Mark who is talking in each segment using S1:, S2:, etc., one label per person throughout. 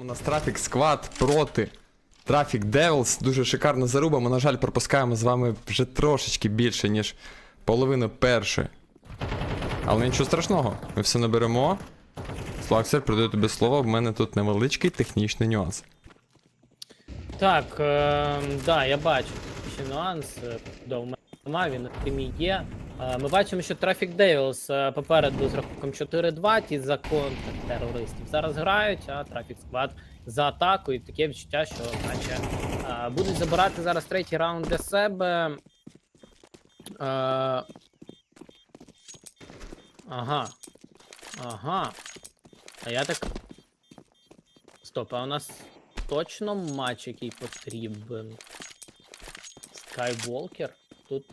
S1: У нас трафік сквад проти Трафік Девилс. Дуже шикарна заруба. Ми, на жаль, пропускаємо з вами вже трошечки більше, ніж половину першої. Але нічого страшного, ми все наберемо. Слаксер, передаю тобі слово, в мене тут невеличкий технічний нюанс.
S2: Так, е, да, я бачу ще нюанс. е, Да, у мене нема, він стрімі є. Е, ми бачимо, що Traffic Devils е, попереду з рахунком 4-2, ті за контртерористів зараз грають, а Traffic Squad за атаку. І таке відчуття, що наче е, будуть забирати зараз третій раунд для себе. Ага. Ага. А я так. Стоп, а у нас точно матч, який потрібен. Skywalker? Тут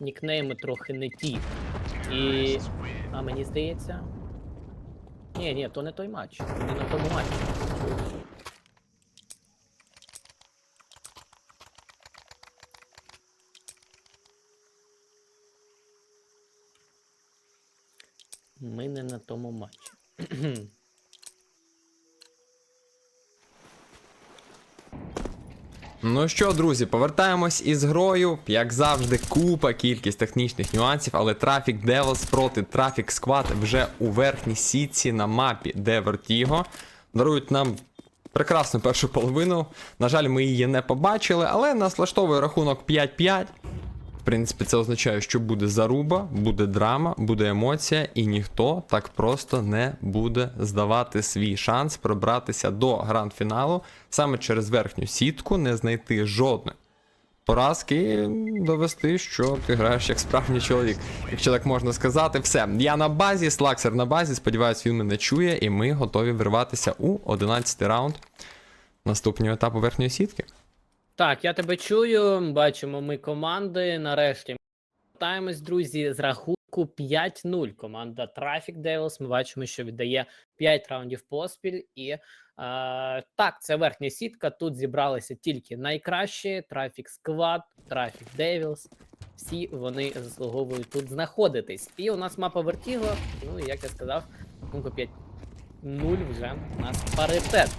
S2: нікнейми трохи не ті. І. А мені здається. Ні, ні, то не той матч. Не на тому матчі. Ми не на тому матчі.
S1: Ну що, друзі, повертаємось із грою. Як завжди, купа кількість технічних нюансів, але трафік Devils проти трафік Сквад вже у верхній сітці на мапі, де Vertigo. Дарують нам прекрасну першу половину. На жаль, ми її не побачили, але нас влаштовує рахунок 5-5. Принципі, це означає, що буде заруба, буде драма, буде емоція, і ніхто так просто не буде здавати свій шанс пробратися до гранд-фіналу саме через верхню сітку, не знайти жодної поразки довести, що ти граєш як справжній чоловік. Якщо так можна сказати, все. Я на базі, Слаксер на базі. Сподіваюсь, він мене чує, і ми готові вирватися у 11 раунд наступного етапу верхньої сітки.
S2: Так, я тебе чую. Бачимо ми команди. Нарешті вертаємось, друзі, з рахунку 5-0. Команда Traffic Devils. Ми бачимо, що віддає 5 раундів поспіль. І е, так, це верхня сітка. Тут зібралися тільки найкращі: Traffic Squad, Traffic Devils. Всі вони заслуговують тут знаходитись. І у нас мапа Vertigo. Ну як я сказав, рахунку 5-0 вже у нас паритет.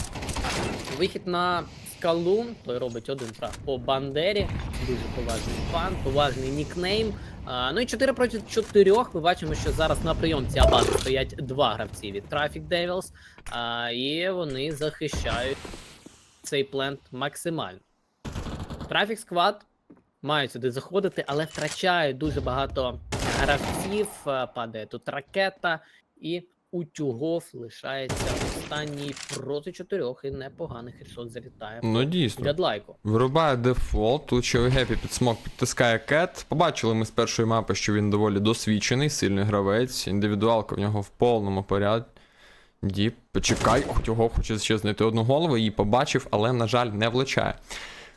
S2: Вихід на скалу, той робить один трап по Бандері. Дуже поважний фан, поважний нікнейм. А, ну і 4 проти 4. Ми бачимо, що зараз на прийомці Абази стоять два гравці від Traffic Devils, а, і вони захищають цей плент максимально. Traffic Squad мають сюди заходити, але втрачають дуже багато гравців. Падає тут ракета, і утюгов лишається останній проти чотирьох і непоганий хедшот залітає.
S1: Ну дійсно.
S2: Гадлайку.
S1: Вирубає дефолт, тут ще Гепі під смок підтискає кет. Побачили ми з першої мапи, що він доволі досвідчений, сильний гравець. Індивідуалка в нього в повному порядку. Діп, почекай, його хоче ще знайти одну голову, її побачив, але, на жаль, не влучає.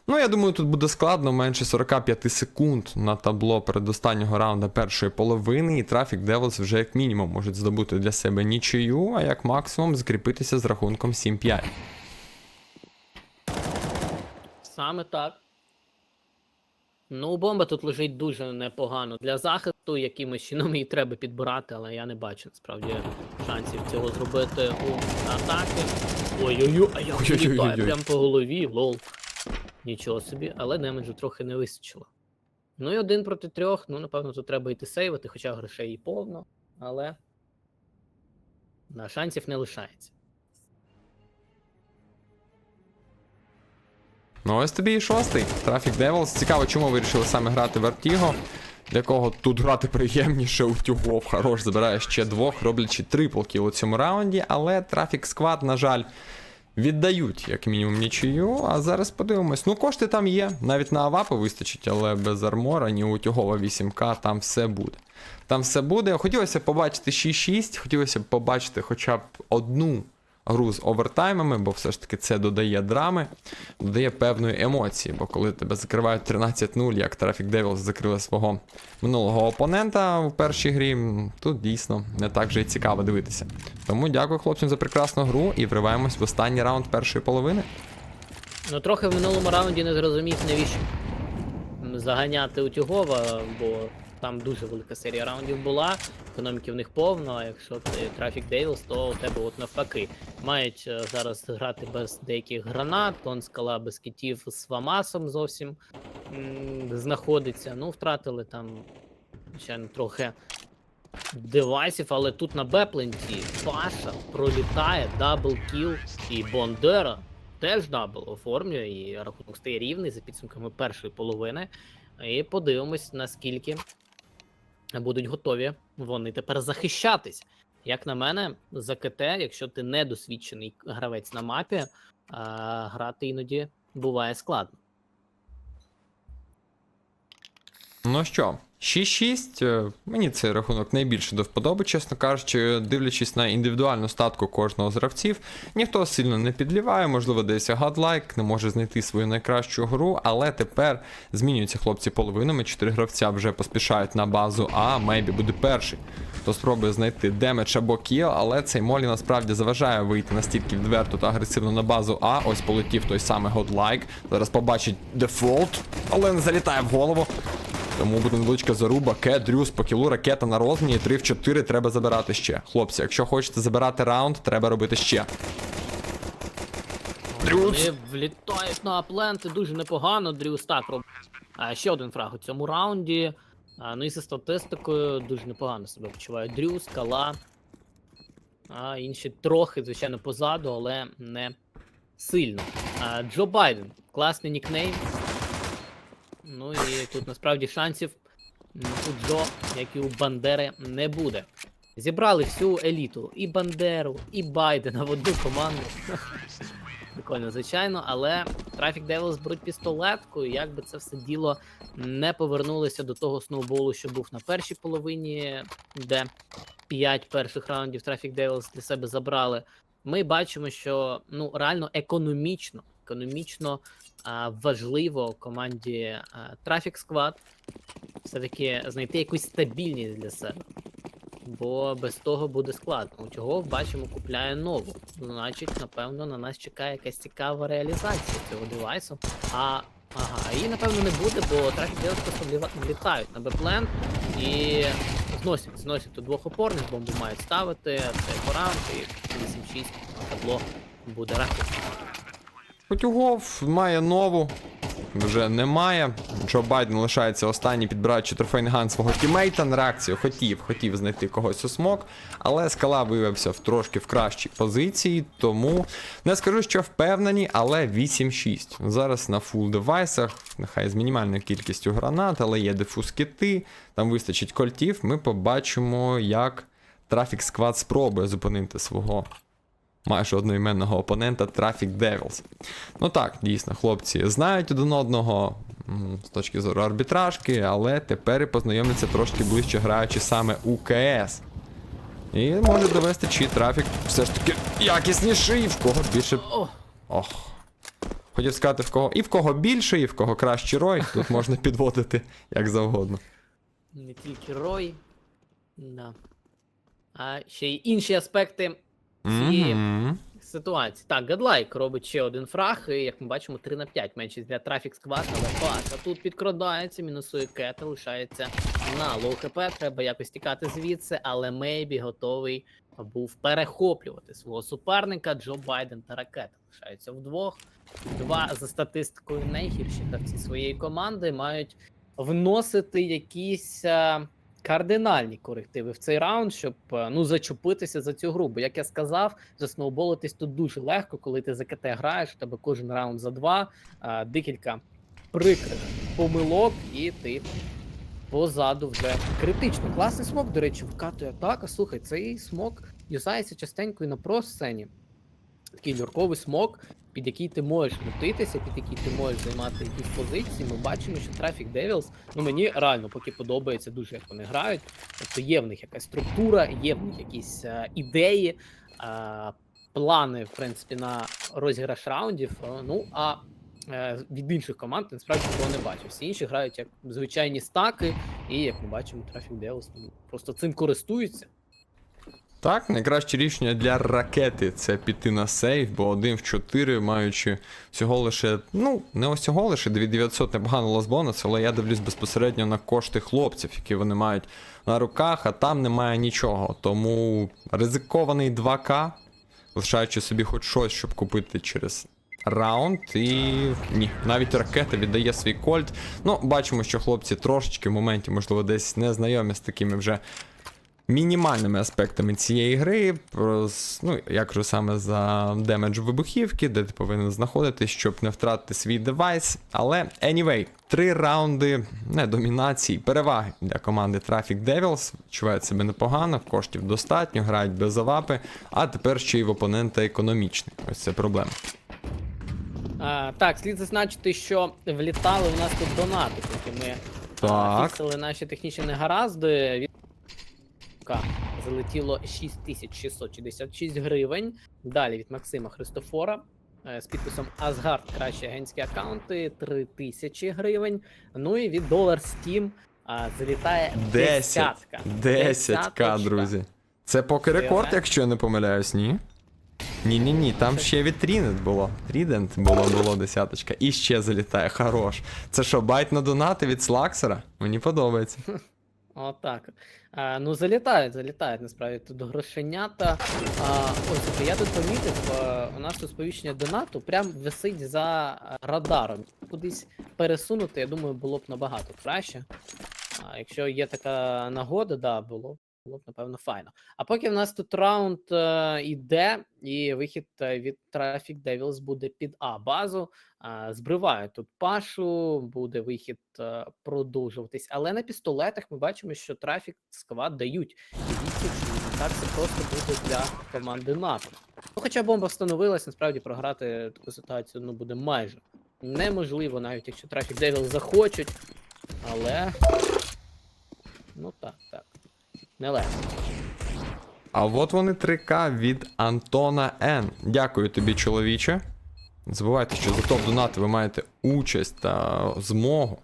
S1: Ну, я думаю, тут буде складно менше 45 секунд на табло передостаннього раунда першої половини, і Traffic Devils вже як мінімум можуть здобути для себе нічию, а як максимум закріпитися з рахунком 7-5.
S2: Саме так. Ну, бомба тут лежить дуже непогано для захисту, якимось чином її треба підбирати, але я не бачу насправді шансів цього зробити у атаки. Ой-ой-ой, а як прям по голові, лол. Нічого собі, але демеджу трохи не вистачило. Ну і один проти трьох, ну, напевно, тут треба йти сейвити, хоча грошей і повно, але на шансів не лишається.
S1: Ну ось тобі і шостий. Traffic Devils. Цікаво, чому вирішили саме грати Vertigo. Для кого тут грати приємніше у тюгов. Хорош, забирає ще двох, роблячи трипл кіл у цьому раунді, але Traffic Squad, на жаль, віддають, як мінімум, нічию. А зараз подивимось. Ну, кошти там є. Навіть на авапи вистачить, але без армора, ні у тюгова 8К, там все буде. Там все буде. Хотілося побачити 6-6, хотілося б побачити хоча б одну гру з овертаймами, бо все ж таки це додає драми, додає певної емоції. Бо коли тебе закривають 13-0, як Traffic Devils закрили свого минулого опонента в першій грі, тут дійсно не так же і цікаво дивитися. Тому дякую хлопцям за прекрасну гру і вриваємось в останній раунд першої половини.
S2: Ну, трохи в минулому раунді не зрозумів, навіщо заганяти Утюгова, бо там дуже велика серія раундів була, економіки в них повно, а якщо ти Traffic Devils, то у тебе от навпаки. Мають е, зараз грати без деяких гранат, тон скала без китів з Фамасом зовсім знаходиться. Ну, втратили там, звичайно, трохи девайсів, але тут на Бепленті Паша пролітає, дабл кіл і Бондера теж дабл оформлює, і рахунок стає рівний за підсумками першої половини. І подивимось, наскільки будуть готові вони тепер захищатись. Як на мене, за КТ, якщо ти не досвідчений гравець на мапі, а, грати іноді буває складно.
S1: Ну що, 6-6. е, Мені цей рахунок найбільше до вподоби, чесно кажучи, дивлячись на індивідуальну статку кожного з гравців, ніхто сильно не підліває, можливо, десь гадлайк, не може знайти свою найкращу гру, але тепер змінюються хлопці половинами. Чотири гравця вже поспішають на базу А, Мейбі буде перший. Хто спробує знайти демедж або кіл, але цей Молі насправді заважає вийти настільки відверто та агресивно на базу А. Ось полетів той самий Godlike. Зараз побачить дефолт, але не залітає в голову. Тому буде невеличка заруба, Ке, Дрюс, по кілу, ракета на розміні, 3 в 4 треба забирати ще. Хлопці, якщо хочете забирати раунд, треба робити ще. Дрюс!
S2: Вони влітають на апленти дуже непогано. Дрюс так робить. А, ще один фраг у цьому раунді. А, ну і за статистикою дуже непогано себе почуває Дрюс, Кала. А інші трохи, звичайно, позаду, але не сильно. А, Джо Байден. Класний нікнейм. Ну і тут насправді шансів у Джо, як і у Бандери, не буде. Зібрали всю еліту, і Бандеру, і Байдена в одну команду. Прикольно, звичайно, але Traffic Devils беруть пістолетку, і як би це все діло не повернулося до того сноуболу, що був на першій половині, де 5 перших раундів Traffic Devils для себе забрали. Ми бачимо, що ну реально економічно, економічно важливо команді Traffic Squad все-таки знайти якусь стабільність для себе. Бо без того буде складно. Цього бачимо, купляє нову. Значить, напевно, на нас чекає якась цікава реалізація цього девайсу. А ага, її напевно не буде, бо трафік просто влітають на беплен і зносять, зносять тут двох опорних, бомбу мають ставити, це пораунд і 8-6 табло буде рахунок.
S1: Утюгов має нову. Вже немає. Джо Байден лишається останній, підбираючи трофейний ган свого тімейта. На реакцію хотів, хотів знайти когось у смок, але скала виявився в трошки в кращій позиції, тому не скажу, що впевнені, але 8-6. Зараз на фул девайсах, нехай з мінімальною кількістю гранат, але є дефуз кити, там вистачить кольтів. Ми побачимо, як Трафік Сквад спробує зупинити свого майже одноіменного опонента Traffic Devils. Ну так, дійсно, хлопці знають один одного з точки зору арбітражки, але тепер і познайомляться трошки ближче граючи саме у КС. І може довести, чи трафік все ж таки якісніший, і в кого більше. Ох. Хотів сказати, в кого. І в кого більше, і в кого кращий рой. Тут можна підводити як завгодно.
S2: не тільки Рой. Да. А ще й інші аспекти цієї
S1: Мгм.
S2: ситуації. Так, Гадлайк робить ще один фраг, і як ми бачимо, 3 на 5 меншість для Traffic Squad, але Паша тут підкрадається, мінусує кета, лишається на лоу хп, треба якось тікати звідси, але Мейбі готовий був перехоплювати свого суперника. Джо Байден та ракета лишаються вдвох. Два за статистикою найгірші гравці своєї команди мають вносити якісь. е, Кардинальні корективи в цей раунд, щоб е, ну зачепитися за цю гру. Бо як я сказав, засноуболитись тут дуже легко, коли ти за КТ граєш, у тебе кожен раунд за два, а, декілька прикрих помилок, і ти позаду вже критично. Класний смок, до речі, вкатує атака. Слухай, цей смок юзається частенько і на про-сцені. Такий люрковий смок, під який ти можеш мутитися, під який ти можеш займати якісь позиції. Ми бачимо, що Traffic Devils, ну мені реально поки подобається дуже, як вони грають. Тобто є в них якась структура, є в них якісь е, ідеї, е, плани, в принципі, на розіграш раундів. Е, Ну а від інших команд насправді такого не бачив. Всі інші грають як звичайні стаки, і як ми бачимо, Traffic Devils ну, просто цим користуються.
S1: Так, найкраще рішення для ракети це піти на сейф, бо 1 в 4, маючи всього лише, ну, не всього лише 2900 непогано лосбонус, але я дивлюсь безпосередньо на кошти хлопців, які вони мають на руках, а там немає нічого. Тому ризикований 2К, лишаючи собі хоч щось, щоб купити через раунд. І ні, навіть ракета віддає свій кольт. Ну, бачимо, що хлопці трошечки в моменті, можливо, десь не знайомі з такими вже мінімальними аспектами цієї гри. Про, ну, я кажу саме за демедж вибухівки, де ти повинен знаходитись, щоб не втратити свій девайс. Але anyway, три раунди не домінації, переваги для команди Traffic Devils. Відчувають себе непогано, коштів достатньо, грають без авапи, а тепер ще й в опонента економічний. Ось це проблема.
S2: А, так, слід зазначити, що влітали у нас тут донати, поки ми
S1: Так.
S2: фіксили наші технічні негаразди. Ка залетіло 6666 гривень. Далі від Максима Христофора е, з підписом Асгард кращі агентські аккаунти 3000 гривень. Ну і від Dollar Steam залітає
S1: 10.
S2: десятка.
S1: 10к, друзі. Це поки рекорд, якщо я не помиляюсь, ні? Ні, ні, ні, там ще від Трінет було. Трідент було, було десяточка. І ще залітає, хорош. Це що, байт на донати від Слаксера? Мені подобається.
S2: Отак. А, ну, залітають, залітають насправді тут грошенята. А, ось я тут помітив, а, у нас тут сповіщення донату прям висить за а, радаром. Кудись пересунути, я думаю, було б набагато краще. А, якщо є така нагода, да, було, було б напевно файно. А поки в нас тут раунд е, іде, і вихід е, від Traffic Devils буде під А базу. А, Збривають тут пашу, буде вихід е, продовжуватись. Але на пістолетах ми бачимо, що трафік сквад дають і так це просто буде для команди НАТО. Ну, хоча бомба встановилась, насправді програти таку ситуацію ну, буде майже неможливо, навіть якщо трафік Девіл захочуть. Але. Ну так. Нелегко.
S1: А от вони 3К від Антона Н. Дякую тобі, чоловіче. Не забувайте, що за топ-донати ви маєте участь та змогу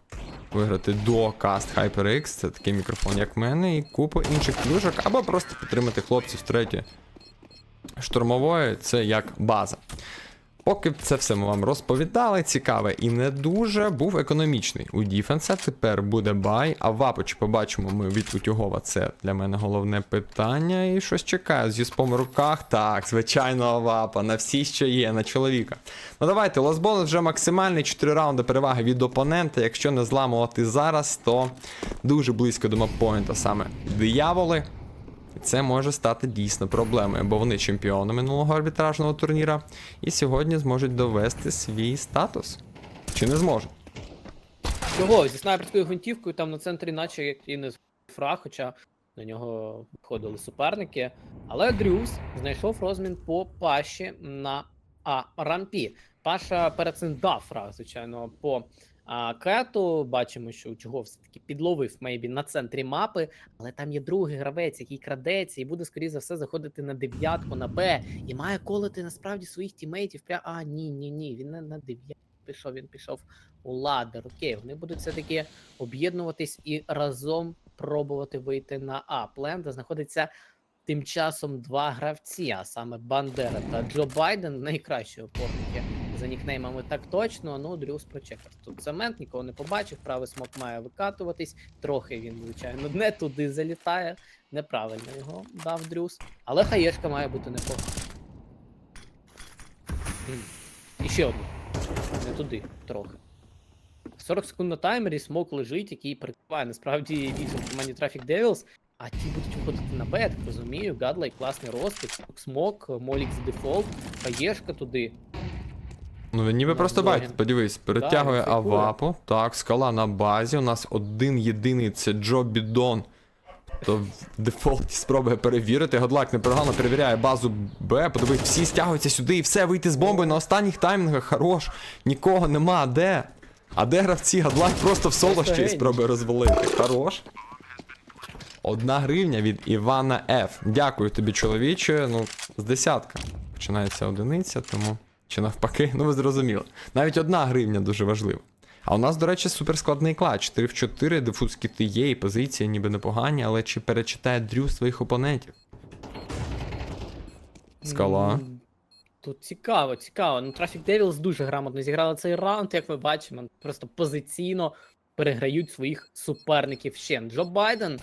S1: виграти до Cast HyperX, це такий мікрофон, як в мене, і купу інших плюшок, або просто підтримати хлопців з третьої штурмової, це як база. Поки це все ми вам розповідали, цікаве і не дуже, був економічний у Діфенса. Тепер буде бай. А вапу чи побачимо ми від Утюгова. Це для мене головне питання. І щось чекаю. З юспом в руках. Так, звичайно, вапа. На всі, що є, на чоловіка. Ну давайте, лосбонус вже максимальний. 4 раунди переваги від опонента. Якщо не зламувати зараз, то дуже близько до маппоінта саме дияволи. І це може стати дійсно проблемою, бо вони чемпіони минулого арбітражного турніра і сьогодні зможуть довести свій статус. Чи не зможуть?
S2: Чого? Зі снайперською гвинтівкою там на центрі, наче як і не з фра, хоча на нього виходили суперники. Але Дрюс знайшов розмін по паші на а, рампі. Паша перед цим дав фраг, звичайно, по а, кету. Бачимо, що чого все-таки підловив мейбі на центрі мапи, але там є другий гравець, який крадеться, і буде, скоріше за все, заходити на дев'ятку, на Б, і має колити насправді своїх тімейтів. Пря... А, ні, ні, ні, він не на дев'ятку пішов, він пішов у ладер. Окей, вони будуть все-таки об'єднуватись і разом пробувати вийти на А. Плен, де знаходиться тим часом два гравці, а саме Бандера та Джо Байден, найкращі опорники за нікнеймами так точно. Ну, Дрюс прочекав. Тут цемент, нікого не побачив, правий смок має викатуватись. Трохи він, звичайно, не туди залітає. Неправильно його дав Дрюс. Але хаєшка має бути непогана. І ще одну. Не туди, трохи. 40 секунд на таймері, смок лежить, який прикриває насправді вісім в команді Traffic Devils, а ті будуть виходити на Б, я так розумію. Гадлай, класний розпит, смок, Молікс дефолт, хаєшка туди.
S1: Ну він ніби просто байт, подивись, перетягує
S2: фейкує.
S1: авапу. Так, скала на базі. У нас один єдиний це Джо Бідон. То в дефолті спробує перевірити. Годлак непогано перевіряє базу Б. Подивись, всі стягуються сюди і все, вийти з бомбою на останніх таймінгах. Хорош. Нікого нема. Де? А де гравці? Гадлак просто в соло ще й спробує розвалити. Хорош. Одна гривня від Івана Ф. Дякую тобі, чоловіче. Ну, з десятка. Починається одиниця, тому. Чи навпаки, ну ви зрозуміли. Навіть одна гривня дуже важлива. А у нас, до речі, суперскладний клад. 4 в 4, дефуз кіти є, і позиції ніби непогані, але чи перечитає Дрю своїх опонентів? Скала.
S2: Тут цікаво, цікаво. Ну, Traffic Devils дуже грамотно зіграли цей раунд, як ми бачимо. Просто позиційно переграють своїх суперників ще. Джо Байден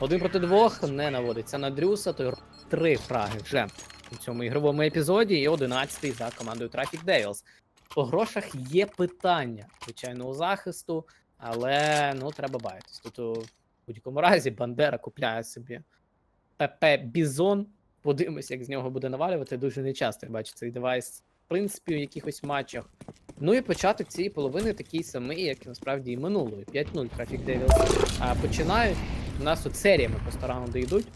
S2: один проти двох не наводиться на Дрюса, то й три фраги вже у цьому ігровому епізоді, і одинадцятий за командою Traffic Devils. По грошах є питання, звичайно, у захисту, але ну треба баїтись. Тут у будь-якому разі Бандера купляє собі ПП Бізон. Подивимось, як з нього буде навалювати. Дуже нечасто я бачу цей девайс, в принципі, у якихось матчах. Ну і початок цієї половини такий самий, як насправді і минулої. 5-0 Traffic Devils а, починають. У нас тут серіями просто раунди йдуть.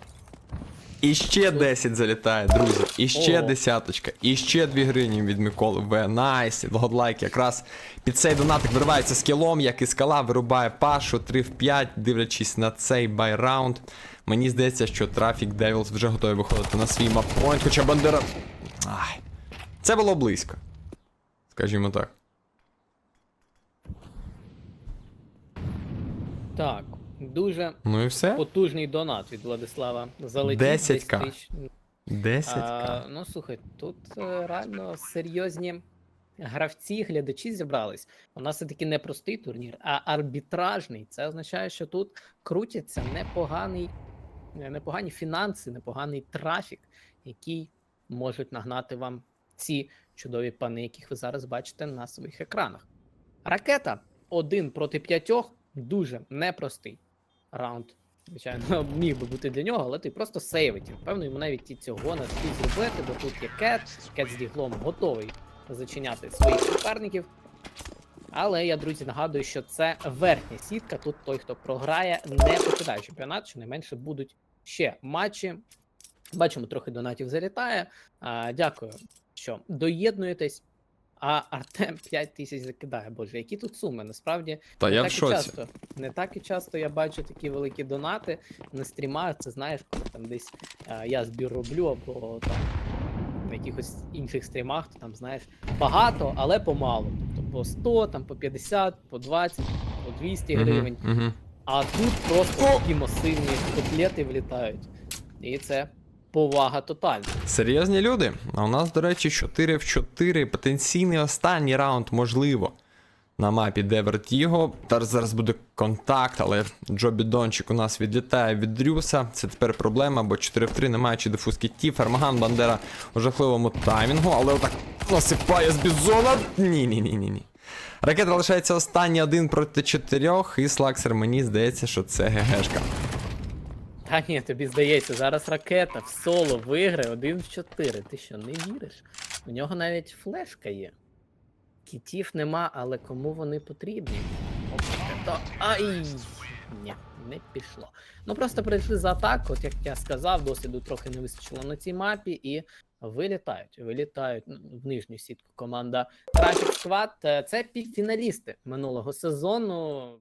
S1: І ще 10 залітає, друзі. І ще десяточка. І ще 2 гривні від Миколи В. Найс. Годлайк якраз під цей донатик виривається скілом, як і скала, вирубає пашу 3 в 5, дивлячись на цей байраунд. Мені здається, що Traffic Devils вже готові виходити на свій маппойнт, хоча Бандера. Ай. Це було близько. Скажімо так.
S2: Так, дуже
S1: Ну і все.
S2: потужний донат від Владислава. Залетів
S1: 10К.
S2: десь тисяч.
S1: 10
S2: А, ну слухай, тут е, реально серйозні гравці, глядачі зібрались. У нас все-таки не простий турнір, а арбітражний. Це означає, що тут крутяться непоганий, е, непогані фінанси, непоганий трафік, який можуть нагнати вам ці чудові пани, яких ви зараз бачите на своїх екранах. Ракета один проти п'ятьох дуже непростий раунд. Звичайно, міг би бути для нього, але ти просто сейвить. Певно, йому навіть і цього не слід зробити, бо тут є Кет, Кет з діглом готовий зачиняти своїх суперників. Але я, друзі, нагадую, що це верхня сітка. Тут той, хто програє, не покидає чемпіонат, щонайменше будуть ще матчі. Бачимо, трохи донатів залітає. А, дякую, що доєднуєтесь. А Артем 5 тисяч закидає. Боже, які тут суми? Насправді
S1: Та
S2: не
S1: я в
S2: так і часто, не так і часто я бачу такі великі донати на стрімах. Це знаєш, коли там десь е, я збір роблю, або там на якихось інших стрімах, то там знаєш багато, але помалу. Тобто по 100, там по 50, по 20, по 200 гривень.
S1: Мгм, мгм.
S2: А тут просто такі масивні котлети влітають. І це повага тотальна.
S1: Серйозні люди. А у нас, до речі, 4 в 4. Потенційний останній раунд, можливо. На мапі де Вертіго. Та зараз буде контакт, але Джобі Дончик у нас відлітає від Дрюса. Це тепер проблема, бо 4 в 3 не маючи дефуз кіттів. Фермаган Бандера у жахливому таймінгу, але отак засипає з бізона. Ні, ні, ні, ні, ні. Ракета лишається останній один проти чотирьох, і Слаксер мені здається, що це ГГшка.
S2: Та ні, тобі здається, зараз ракета в соло виграє 1 в 4. Ти що, не віриш? У нього навіть флешка є. Кітів нема, але кому вони потрібні? То... Ай! Ні, не пішло. Ну просто прийшли за атаку, от як я сказав, досвіду трохи не вистачило на цій мапі, і вилітають. Вилітають ну, в нижню сітку команда Traffic Squad. Це півфіналісти минулого сезону.